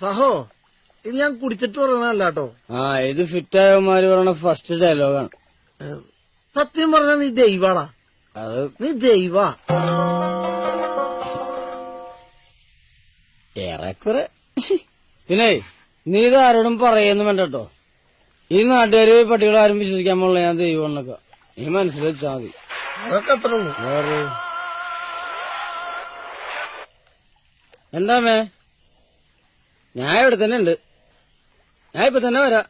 സഹോ ഇത് ഞാൻ കുടിച്ചിട്ട് പറയണല്ല കേട്ടോ ആ ഇത് ഫിറ്റായവന്മാര് പറയണ ഫസ്റ്റ് ഡയലോഗാണ് സത്യം പറഞ്ഞ നീ ദൈവാടാ. അത് നീ ദൈവ. ഏറെക്കുറെ. പിന്നെ നീ ഇത് ആരോടും പറയുന്നു വേണ്ട കേട്ടോ. ഈ നാട്ടുകാര് പട്ടികൾ ആരും വിശ്വസിക്കാൻ പോലെ ഞാൻ ദൈവം എന്നൊക്കെ. നീ മനസ്സിൽ വെച്ചാൽ മതി. അതൊക്കെ അത്രേ ഉള്ളൂ. വേറെ എന്താ മേ? ഞാൻ ഇവിടെ തന്നെ ഉണ്ട് ഞാൻ ഇപ്പൊ തന്നെ വരാ.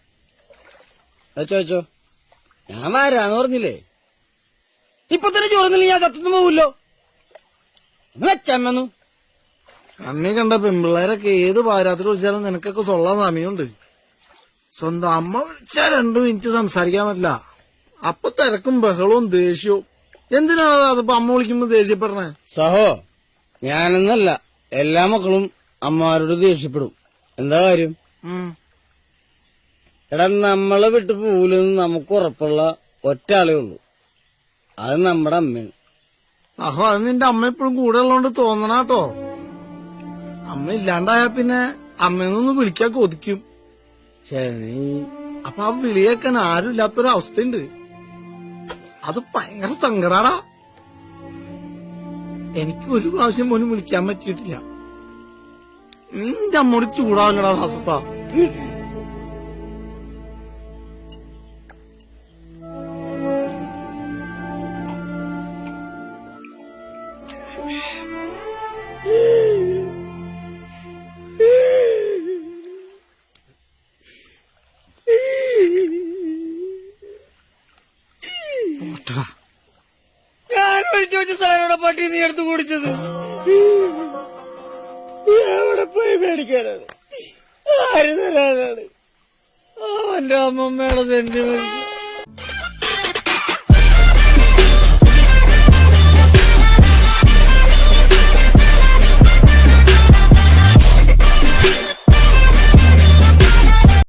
വെച്ചോ വെച്ചോ ഞാൻ വരാന്ന് പറഞ്ഞില്ലേ? ഇപ്പൊ തന്നെ ചോറുന്നില്ല ഞാൻ കത്തുന്നു പോവില്ലോ? വെച്ചമ്മന്നു അമ്മ കണ്ട പെൺപിള്ളേരൊക്കെ ഏത് പാരാത്തിൽ വിളിച്ചാലും നിനക്കൊക്കെ സ്വള്ള സമയമുണ്ട്. സ്വന്തം അമ്മ വിളിച്ചാ രണ്ടു മിനിറ്റ് സംസാരിക്കാൻ പറ്റില്ല. അപ്പൊ തിരക്കും ബഹളവും ദേഷ്യവും. എന്തിനാണ് അതിപ്പോ അമ്മ വിളിക്കുമ്പോ ദേഷ്യപ്പെടണേ? സഹോ ഞാനെന്നല്ല എല്ലാ മക്കളും അമ്മമാരോട് ദേഷ്യപ്പെടും. എന്താ കാര്യം? എടാ നമ്മളെ വിട്ട് പോവില്ലെന്ന് നമുക്ക് ഉറപ്പുള്ള ഒറ്റ ആളേ ഉള്ളൂ. അത് നമ്മുടെ അമ്മയാണ്. സഹോ അത് നിന്റെ അമ്മ ഇപ്പോഴും കൂടെ ഉള്ളതുകൊണ്ട് തോന്നണാട്ടോ അമ്മ ഇല്ലാണ്ടായ പിന്നെ അമ്മയെന്നൊന്ന് വിളിക്കാൻ കൊതിക്കും. ശരി. അപ്പൊ ആ വിളിയേക്കാൻ ആരും ഇല്ലാത്തൊരു അവസ്ഥയുണ്ട് അത് ഭയങ്കര സങ്കടാടാ. എനിക്ക് ഒരു പ്രാവശ്യം പോലും വിളിക്കാൻ പറ്റിയിട്ടില്ല. നിന്റെ അമ്മോട് ചൂടാവില്ലടാ ഹസപ്പ ഞാൻ വിളിച്ചു വെച്ച സാറോടെ പട്ടി നീ എടുത്തു കുടിച്ചത് എവിടെ മേടിക്കാനാണ് ആര് തരാനാണ്? അവന്റെ അമ്മമ്മയുടെ സെന്റിമെന്റ്